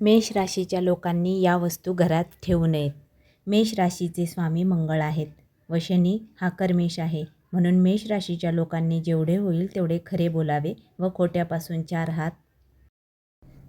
मेष राशीच्या लोकांनी या वस्तू घरात ठेवू नयेत. मेष राशीचे स्वामी मंगळ आहेत व शनी हा कर्मेश आहे. म्हणून मेष राशीच्या लोकांनी जेवढे होईल तेवढे खरे बोलावे व खोट्यापासून चार हात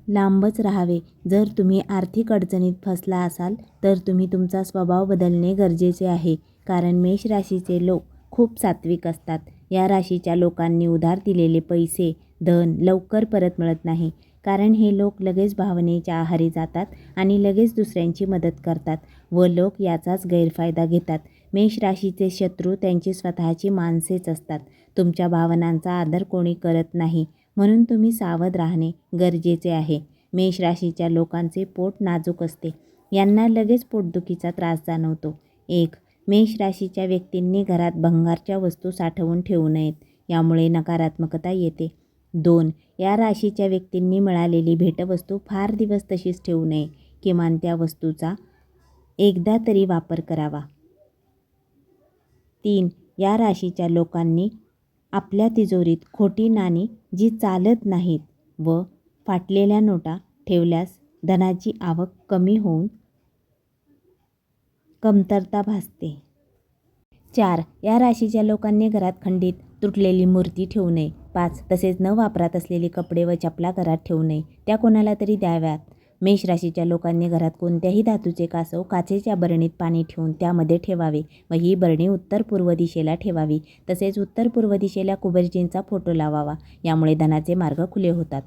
लांबच राहावे. जर तुम्ही आर्थिक अडचणीत फसला असाल तर तुम्ही तुमचा स्वभाव बदलणे गरजेचे आहे. कारण मेष राशीचे लोक खूप सात्विक असतात. या राशीच्या लोकांनी उधार दिलेले पैसे धन लवकर परत मिळत नाही. कारण हे लोक लगेच भावनेच्या आहारी जातात आणि लगेच दुसऱ्यांची मदत करतात व लोक याचाच गैरफायदा घेतात. मेष राशीचे शत्रू त्यांची स्वतःची माणसेच असतात. तुमच्या भावनांचा आदर कोणी करत नाही म्हणून तुम्ही सावध राहणे गरजेचे आहे. मेष राशीच्या लोकांचे पोट नाजूक असते. यांना लगेच पोटदुखीचा त्रास जाणवतो. एक मेष राशीच्या व्यक्तींनी घरात भंगारच्या वस्तू साठवून ठेवू नयेत. यामुळे नकारात्मकता येते. दोन या राशीच्या व्यक्तींनी मिळालेली भेटवस्तू फार दिवस तशीच ठेवू नये किमान त्या वस्तूचा एकदा तरी वापर करावा. तीन या राशीच्या लोकांनी आपल्या तिजोरीत खोटी नाणी जी चालत नाहीत व फाटलेल्या नोटा ठेवल्यास धनाची आवक कमी होऊन कमतरता भासते. चार या राशीच्या लोकांनी घरात खंडित तुटलेली मूर्ती ठेवू नये. पाच तसेच न वापरात असलेले कपडे व चपला घरात ठेवू नये. त्या कोणाला तरी द्याव्यात. मेष राशीच्या लोकांनी घरात कोणत्याही धातूचे कासव काचेच्या बरणीत पाणी ठेवून त्यामध्ये ठेवावे व ही बरणी उत्तर पूर्व दिशेला ठेवावी. तसेच उत्तर पूर्व दिशेला कुबेरजींचा फोटो लावावा. यामुळे धनाचे मार्ग खुले होतात.